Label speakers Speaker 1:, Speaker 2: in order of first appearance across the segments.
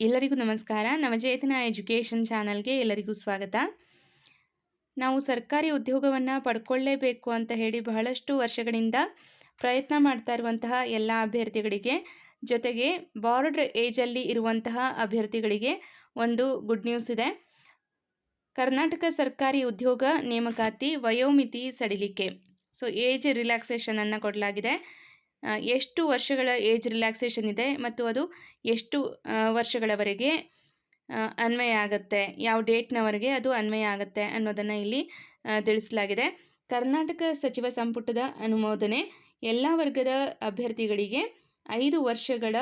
Speaker 1: ಎಲ್ಲರಿಗೂ ನಮಸ್ಕಾರ. ನವಚೇತನ ಎಜುಕೇಷನ್ ಚಾನಲ್ಗೆ ಎಲ್ಲರಿಗೂ ಸ್ವಾಗತ. ನಾವು ಸರ್ಕಾರಿ ಉದ್ಯೋಗವನ್ನು ಪಡ್ಕೊಳ್ಳೇಬೇಕು ಅಂತ ಹೇಳಿ ಬಹಳಷ್ಟು ವರ್ಷಗಳಿಂದ ಪ್ರಯತ್ನ ಮಾಡ್ತಾ ಇರುವಂತಹ ಎಲ್ಲ ಅಭ್ಯರ್ಥಿಗಳಿಗೆ, ಜೊತೆಗೆ ಬಾರ್ಡರ್ ಏಜಲ್ಲಿ ಇರುವಂತಹ ಅಭ್ಯರ್ಥಿಗಳಿಗೆ ಒಂದು ಗುಡ್ ನ್ಯೂಸ್ ಇದೆ. ಕರ್ನಾಟಕ ಸರ್ಕಾರಿ ಉದ್ಯೋಗ ನೇಮಕಾತಿ ವಯೋಮಿತಿ ಸಡಿಲಿಕೆ. ಸೊ ಏಜ್ ರಿಲ್ಯಾಕ್ಸೇಷನನ್ನು ಕೊಡಲಾಗಿದೆ. ಎಷ್ಟು ವರ್ಷಗಳ ಏಜ್ ರಿಲ್ಯಾಕ್ಸೇಷನ್ ಇದೆ ಮತ್ತು ಅದು ಎಷ್ಟು ವರ್ಷಗಳವರೆಗೆ ಅನ್ವಯ ಆಗುತ್ತೆ, ಯಾವ ಡೇಟ್ನವರೆಗೆ ಅದು ಅನ್ವಯ ಆಗುತ್ತೆ ಅನ್ನೋದನ್ನು ಇಲ್ಲಿ ತಿಳಿಸಲಾಗಿದೆ. ಕರ್ನಾಟಕ ಸಚಿವ ಸಂಪುಟದ ಅನುಮೋದನೆ, ಎಲ್ಲ ವರ್ಗದ ಅಭ್ಯರ್ಥಿಗಳಿಗೆ ಐದು ವರ್ಷಗಳ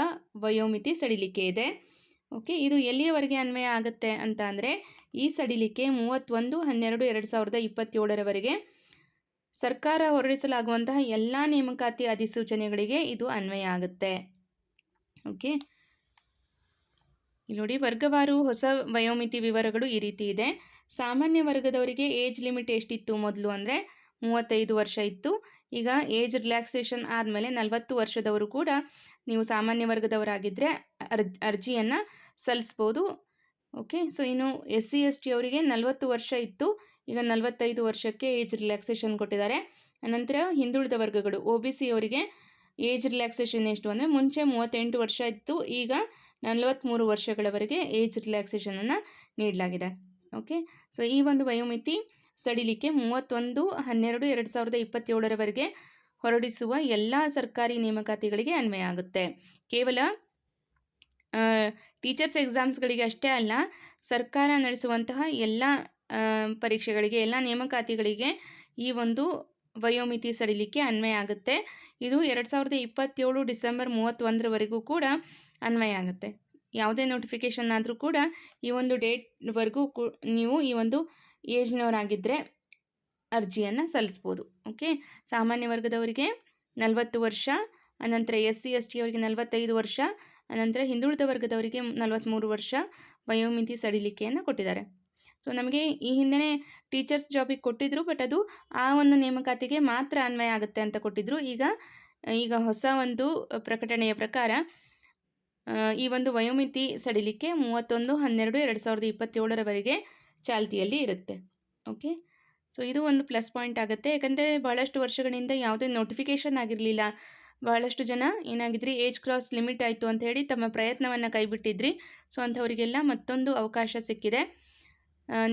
Speaker 1: ವಯೋಮಿತಿ ಸಡಿಲಿಕೆ ಇದೆ. ಓಕೆ, ಇದು ಎಲ್ಲಿಯವರೆಗೆ ಅನ್ವಯ ಆಗುತ್ತೆ ಅಂತ ಅಂದರೆ, ಈ ಸಡಿಲಿಕೆ ಮೂವತ್ತೊಂದು, ಹನ್ನೆರಡು, ಎರಡು ಸಾವಿರದ ಇಪ್ಪತ್ತೇಳರವರೆಗೆ ಸರ್ಕಾರ ಹೊರಡಿಸಲಾಗುವಂತಹ ಎಲ್ಲ ನೇಮಕಾತಿ ಅಧಿಸೂಚನೆಗಳಿಗೆ ಇದು ಅನ್ವಯ ಆಗುತ್ತೆ. ಓಕೆ. ನೋಡಿ, ವರ್ಗವಾರು ಹೊಸ ವಯೋಮಿತಿ ವಿವರಗಳು ಈ ರೀತಿ ಇದೆ. ಸಾಮಾನ್ಯ ವರ್ಗದವರಿಗೆ ಏಜ್ ಲಿಮಿಟ್ ಎಷ್ಟಿತ್ತು ಮೊದಲು ಅಂದರೆ ಮೂವತ್ತೈದು ವರ್ಷ ಇತ್ತು. ಈಗ ಏಜ್ ರಿಲ್ಯಾಕ್ಸೇಷನ್ ಆದಮೇಲೆ ನಲವತ್ತು ವರ್ಷದವರು ಕೂಡ ನೀವು ಸಾಮಾನ್ಯ ವರ್ಗದವರಾಗಿದ್ದರೆ ಅರ್ಜಿ ಅರ್ಜಿಯನ್ನು ಸಲ್ಲಿಸ್ಬೋದು. ಓಕೆ. ಸೊ, ಇನ್ನು ಎಸ್ ಸಿ ಎಸ್ ಟಿ ಅವರಿಗೆ ನಲವತ್ತು ವರ್ಷ ಇತ್ತು. ಈಗ ನಲವತ್ತೈದು ವರ್ಷಕ್ಕೆ ಏಜ್ ರಿಲ್ಯಾಕ್ಸೇಷನ್ ಕೊಟ್ಟಿದ್ದಾರೆ. ನಂತರ ಹಿಂದುಳಿದ ವರ್ಗಗಳು ಒ ಬಿ ಸಿ ಅವರಿಗೆ ಏಜ್ ರಿಲ್ಯಾಕ್ಸೇಷನ್ ಎಷ್ಟು ಅಂದರೆ ಮುಂಚೆ ಮೂವತ್ತೆಂಟು ವರ್ಷ ಇತ್ತು, ಈಗ ನಲವತ್ತ್ಮೂರು ವರ್ಷಗಳವರೆಗೆ ಏಜ್ ರಿಲ್ಯಾಕ್ಸೇಷನನ್ನು ನೀಡಲಾಗಿದೆ. ಓಕೆ ಸೊ ಈ ಒಂದು ವಯೋಮಿತಿ ಸಡಿಲಿಕೆ ಮೂವತ್ತೊಂದು, ಹನ್ನೆರಡು, ಎರಡು ಸಾವಿರದ ಇಪ್ಪತ್ತೇಳರವರೆಗೆ ಹೊರಡಿಸುವ ಎಲ್ಲ ಸರ್ಕಾರಿ ನೇಮಕಾತಿಗಳಿಗೆ ಅನ್ವಯ ಆಗುತ್ತೆ. ಕೇವಲ ಟೀಚರ್ಸ್ ಎಕ್ಸಾಮ್ಸ್ಗಳಿಗೆ ಅಷ್ಟೇ ಅಲ್ಲ, ಸರ್ಕಾರ ನಡೆಸುವಂತಹ ಎಲ್ಲ ಪರೀಕ್ಷೆಗಳಿಗೆ, ಎಲ್ಲ ನೇಮಕಾತಿಗಳಿಗೆ ಈ ಒಂದು ವಯೋಮಿತಿ ಸಡಿಲಿಕೆ ಅನ್ವಯ ಆಗುತ್ತೆ. ಇದು ಎರಡು ಸಾವಿರದ ಇಪ್ಪತ್ತೇಳು ಡಿಸೆಂಬರ್ ಮೂವತ್ತೊಂದರವರೆಗೂ ಕೂಡ ಅನ್ವಯ ಆಗುತ್ತೆ. ಯಾವುದೇ ನೋಟಿಫಿಕೇಷನ್ ಆದರೂ ಕೂಡ ಈ ಒಂದು ಡೇಟ್ವರೆಗೂ ಕು, ನೀವು ಈ ಒಂದು ಏಜ್ನವರಾಗಿದ್ದರೆ ಅರ್ಜಿಯನ್ನು ಸಲ್ಲಿಸ್ಬೋದು. ಓಕೆ? ಸಾಮಾನ್ಯ ವರ್ಗದವರಿಗೆ ನಲವತ್ತು ವರ್ಷ, ಅನಂತರ ಎಸ್ ಸಿ ಎಸ್ ಟಿ ಅವರಿಗೆ ನಲವತ್ತೈದು ವರ್ಷ, ಅನಂತರ ಹಿಂದುಳಿದ ವರ್ಗದವರಿಗೆ ನಲವತ್ತ್ಮೂರು ವರ್ಷ ವಯೋಮಿತಿ ಸಡಿಲಿಕೆಯನ್ನು ಕೊಟ್ಟಿದ್ದಾರೆ. ಸೊ ನಮಗೆ ಈ ಹಿಂದೆ ಟೀಚರ್ಸ್ ಜಾಬಿಗೆ ಕೊಟ್ಟಿದ್ರು ಬಟ್ ಅದು ಆ ಒಂದು ನೇಮಕಾತಿಗೆ ಮಾತ್ರ ಅನ್ವಯ ಆಗುತ್ತೆ ಅಂತ ಕೊಟ್ಟಿದ್ರು. ಈಗ ಈಗ ಹೊಸ ಒಂದು ಪ್ರಕಟಣೆಯ ಪ್ರಕಾರ ಈ ಒಂದು ವಯೋಮಿತಿ ಸಡಿಲಿಕೆ ಮೂವತ್ತೊಂದು, ಹನ್ನೆರಡು, ಎರಡು ಸಾವಿರದ ಇಪ್ಪತ್ತೇಳರವರೆಗೆ ಚಾಲ್ತಿಯಲ್ಲಿ ಇರುತ್ತೆ. ಓಕೆ ಸೊ ಇದು ಒಂದು ಪ್ಲಸ್ ಪಾಯಿಂಟ್ ಆಗುತ್ತೆ. ಯಾಕಂದರೆ ಭಾಳಷ್ಟು ವರ್ಷಗಳಿಂದ ಯಾವುದೇ ನೋಟಿಫಿಕೇಷನ್ ಆಗಿರಲಿಲ್ಲ. ಬಹಳಷ್ಟು ಜನ ಏನಾಗಿದ್ರಿ ಏಜ್ ಕ್ರಾಸ್ ಲಿಮಿಟ್ ಆಯಿತು ಅಂತ ಹೇಳಿ ತಮ್ಮ ಪ್ರಯತ್ನವನ್ನು ಕೈಬಿಟ್ಟಿದ್ರಿ. ಸೊ ಅಂಥವರಿಗೆಲ್ಲ ಮತ್ತೊಂದು ಅವಕಾಶ ಸಿಕ್ಕಿದೆ.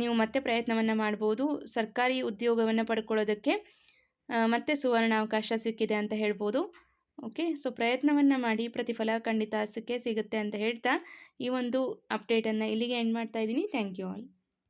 Speaker 1: ನೀವು ಮತ್ತೆ ಪ್ರಯತ್ನವನ್ನು ಮಾಡ್ಬೋದು. ಸರ್ಕಾರಿ ಉದ್ಯೋಗವನ್ನು ಪಡ್ಕೊಳ್ಳೋದಕ್ಕೆ ಮತ್ತೆ ಸುವರ್ಣ ಅವಕಾಶ ಸಿಕ್ಕಿದೆ ಅಂತ ಹೇಳ್ಬೋದು. ಓಕೆ, ಸೊ ಪ್ರಯತ್ನವನ್ನು ಮಾಡಿ, ಪ್ರತಿಫಲ ಖಂಡಿತ ಸಿಕ್ಕೇ ಸಿಗುತ್ತೆ ಅಂತ ಹೇಳ್ತಾ ಈ ಒಂದು ಅಪ್ಡೇಟನ್ನು ಇಲ್ಲಿಗೆ ಎಂಡ್ ಮಾಡ್ತಾ ಇದ್ದೀನಿ. Thank you all